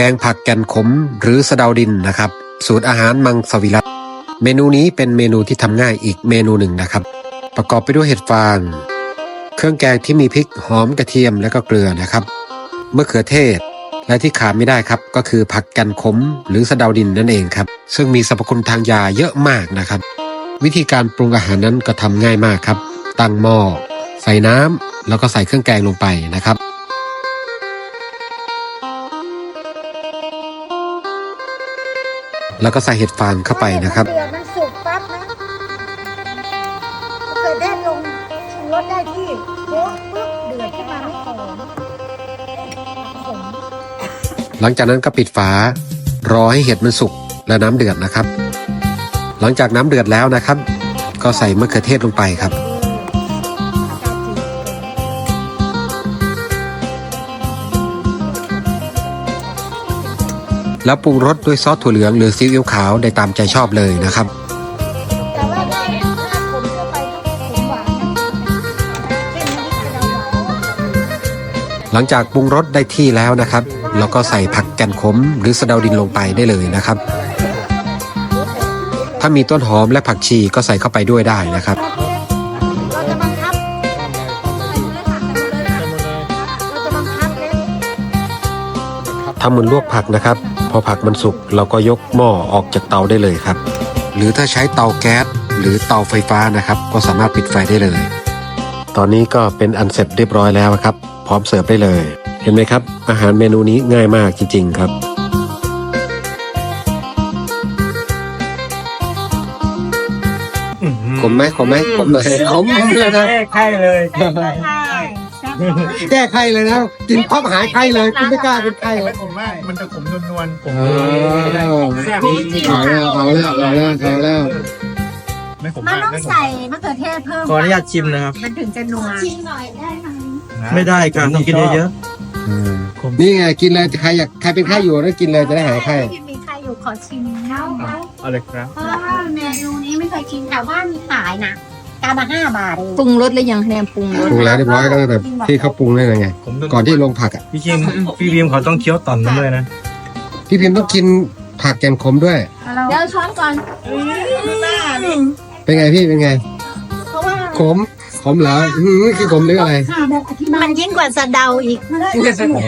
กงผักแกนขมหรือสะเดาดินนะครับ สูตรอาหารมังสวิรัตเมนูนี้เป็นเมนูที่ทำง่ายอีกเมนูหนึ่งนะครับ ประกอบไปด้วยเห็ดฟาง เครื่องแกงที่มีพริกหอมกระเทียมและก็เกลือนะครับมะเขือเทศ และที่ขาดไม่ได้ครับก็คือผักแกนขมหรือสะเดาดินนั่นเองครับ ซึ่งมีสรรพคุณทางยาเยอะมากนะครับ วิธีการปรุงอาหารนั้นก็ทำง่ายมากครับ ตั้งหม้อใส่น้ำแล้วก็ใส่เครื่องแกงลงไปนะครับ แล้วก็ใส่เห็ดฟางเข้าไปนะครับ เดือดมันสุกปั๊บนะเกิดได้ลงชูรสได้ที่โป๊ะปุ๊บเดือดขึ้นมาไม่หอมขมหลังจากนั้นก็ปิดฝารอให้เห็ดมันสุกและน้ำเดือดนะครับ หลังจากน้ำเดือดแล้วนะครับ ก็ใส่มะเขือเทศลงไปครับ แล้วปรุงรสด้วยซอสถั่วเหลืองหรือซีอิ๊วขาวได้ตามใจชอบเลยนะครับ แต่ว่าได้ถ้าผมเข้าไปผมหวานเช่นพริกกระเดาหวานหลังจากปรุงรสได้ที่แล้วนะครับ เราก็ใส่ผักแกนขมหรือสะเดาดินลงไปได้เลยนะครับ ถ้ามีต้นหอมและผักชีก็ใส่เข้าไปด้วยได้นะครับ ทำเหมือนลวกผักนะครับ พอผักมันสุกเราก็ยกหม้อออกจากเตาได้เลยครับ หรือถ้าใช้เตาแก๊สหรือเตาไฟฟ้านะครับ ก็สามารถปิดไฟได้เลย ตอนนี้ก็เป็นอันเสร็จเรียบร้อยแล้วครับ พร้อมเสิร์ฟได้เลย เห็นไหมครับ อาหารเมนูนี้ง่ายมากจริง ๆ ครับขมไหมขมไหมขมเลยขมเลยนะแก้ไข้เลย แก้ไข้เลยนะ กินพร้อมหายไข้เลยคุณไม่กล้าเป็นไข้เลย ผมว่ามันจะขมนวลๆผมแซ่บเอาแล้วเอาแล้วเอาแล้วเอาแล้ว ไม่ขมมันมากต้องใส่มะเขือเทศเพิ่มขออนุญาตชิมนะครับ มันถึงจะนัวชิมหน่อยได้ไหมไม่ได้การต้องกินเยอะนี่ไงกินเลยใครอยากใครเป็นไข้อยู่ก็กินเลยจะได้หายไข้มีใครอยู่ขอชิมน้ำเอาเลยครับ เพราะว่าเมนูนี้ไม่เคยกินแต่ว่ามีขายนะ กามาห้าบาทเองปรุงรสหรือยังแนมปรุงรสปรุงแล้วเรียบร้อยก็แบบที่เขาปรุงได้เลยไง ผมต้องก่อนที่ลงผักอะพี่คิมพี่พิมเขาต้องเคี้ยวต่อนมันด้วยนะพี่พิมพ์ต้องกินผักแกงขมด้วย เดี๋ยวช้อนก่อนเป็นไงพี่เป็นไงเพราะว่าขมขมเหรออืมคือขมหรืออะไร มันยิ่งกว่าสะเดาอีกอ๋อ